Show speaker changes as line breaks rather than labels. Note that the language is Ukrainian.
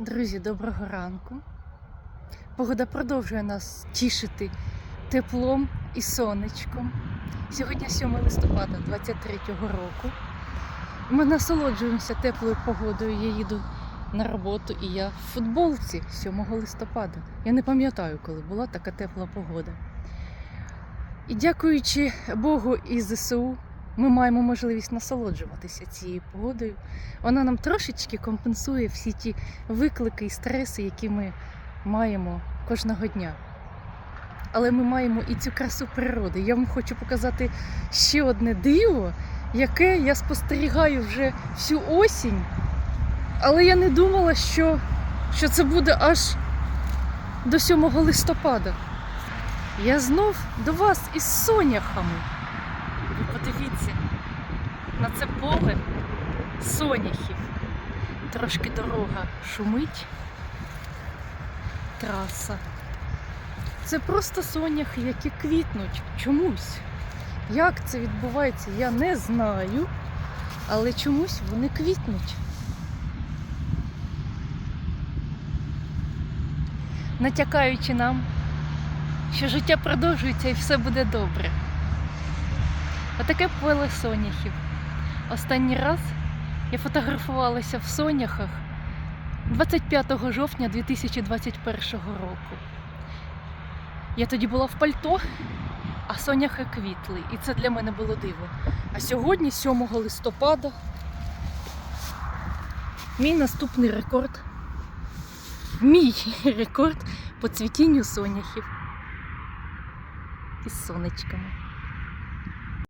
Друзі, доброго ранку. Погода продовжує нас тішити теплом і сонечком. Сьогодні 7 листопада 23-го року. Ми насолоджуємося теплою погодою. Я їду на роботу і я в футболці 7 листопада. Я не пам'ятаю, коли була така тепла погода. І дякуючи Богу і ЗСУ, ми маємо можливість насолоджуватися цією погодою. Вона нам трошечки компенсує всі ті виклики і стреси, які ми маємо кожного дня. Але ми маємо і цю красу природи. Я вам хочу показати ще одне диво, яке я спостерігаю вже всю осінь. Але я не думала, що, що це буде аж до 7 листопада. Я знов до вас із соняхами. Ви подивіться на це поле соняхів. Трошки дорога шумить. Траса. Це просто соняхи, які квітнуть чомусь. Як це відбувається, я не знаю, але чомусь вони квітнуть. Натякаючи нам, що життя продовжується і все буде добре. Отаке поле соняхів. Останній раз я фотографувалася в соняхах 25 жовтня 2021 року. Я тоді була в пальто, а соняхи квітли, і це для мене було диво. А сьогодні, 7 листопада, мій наступний рекорд. Мій рекорд по цвітінню соняхів із сонечками.